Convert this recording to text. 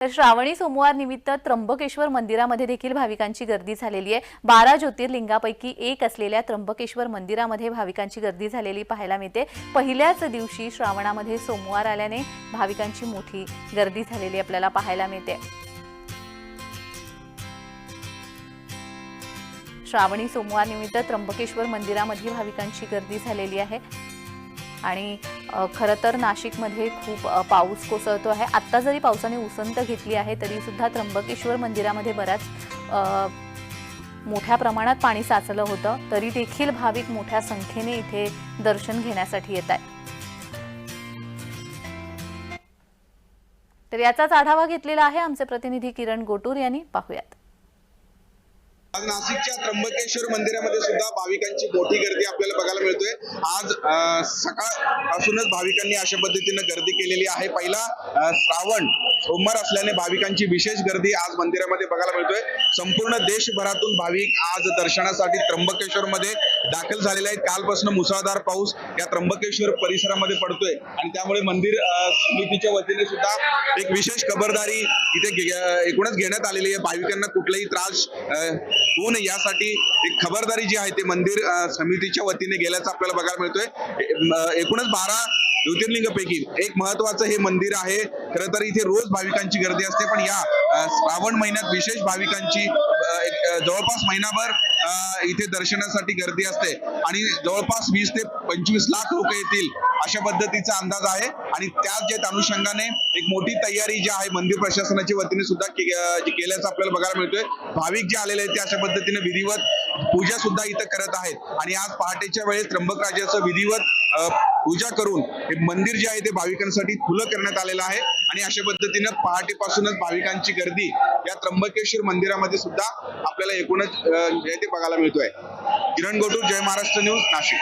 तर श्रावणी सोमवार निमित्त त्र्यंबकेश्वर मंदिरामध्ये देखील भाविकांची गर्दी झालेली आहे. बारा ज्योतिर्लिंगापैकी एक असलेल्या त्र्यंबकेश्वर मंदिरामध्ये भाविकांची गर्दी झालेली पाहायला मिळते. पहिल्याच दिवशी श्रावणामध्ये सोमवार आल्याने भाविकांची मोठी गर्दी झालेली आपल्याला पाहायला मिळते. श्रावणी सोमवार निमित्त त्र्यंबकेश्वर मंदिरामध्ये भाविकांची गर्दी झालेली आहे. आणि खरं तर नाशिकमध्ये खूप पाऊस कोसळतो आहे. आत्ता जरी पावसाने उसंत घेतली आहे तरी सुद्धा त्र्यंबकेश्वर मंदिरामध्ये बऱ्याच मोठ्या प्रमाणात पाणी साचलं होतं. तरी देखील भाविक मोठ्या संख्येने इथे दर्शन घेण्यासाठी येत आहेत. तर याचाच आढावा घेतलेला आहे आमचे प्रतिनिधी किरण गोटूर यांनी. पाहूयात. नाशिकच्या त्र्यंबकेश्वर मंदिरामध्ये सुद्धा भाविकांची मोठी गर्दी आपल्याला आज सकाळ सकाळपासूनच भाविकांनी अशा पद्धतीनं गर्दी केलेली आहे. पहिला अं, श्रावण सोमवार असल्याने भाविकांची विशेष गर्दी आज मंदिरामध्ये बघायला मिळतोय. संपूर्ण देशभरातून भाविक आज दर्शनासाठी त्र्यंबकेश्वर मध्ये दाखल झालेले आहेत. कालपासून मुसळधार पाऊस या त्र्यंबकेश्वर परिसरामध्ये पडतोय. आणि त्यामुळे मंदिर समितीच्या वतीने सुद्धा एक विशेष खबरदारी इथे घे- एकूणच घेण्यात आलेली आहे. भाविकांना कुठलाही त्रास होऊ नये यासाठी एक खबरदारी जी आहे ते मंदिर समितीच्या वतीने गेल्याचं आपल्याला बघायला मिळतोय. एकूणच बारा ज्योतिर्लिंगपैकी एक महत्वाचं हे मंदिर आहे. खरं तर इथे रोज भाविकांची गर्दी असते. पण या श्रावण महिन्यात विशेष भाविकांची जवळपास महिनाभर इथे दर्शनासाठी गर्दी असते. आणि जवळपास वीस ते पंचवीस लाख लोक येतील अशा पद्धतीचा अंदाज आहे. आणि त्याच जे अनुषंगाने एक मोठी तयारी जी आहे मंदिर प्रशासनाच्या वतीने सुद्धा केल्याचं आपल्याला बघायला मिळतोय. भाविक जे आलेले आहेत ते अशा पद्धतीने विधिवत पूजा सुद्धा इथं करत आहेत. आणि आज पहाटेच्या वेळेस त्र्यंबक राजाचं विधिवत पूजा करून हे मंदिर जे आहे ते भाविकांसाठी खुलं करण्यात आलेलं आहे. आणि अशा पद्धतीनं पहाटेपासूनच भाविकांची गर्दी या त्र्यंबकेश्वर मंदिरामध्ये सुद्धा आपल्याला एकूणच जे ते बघायला मिळतोय. किरण गोटूर जय महाराष्ट्र न्यूज नाशिक.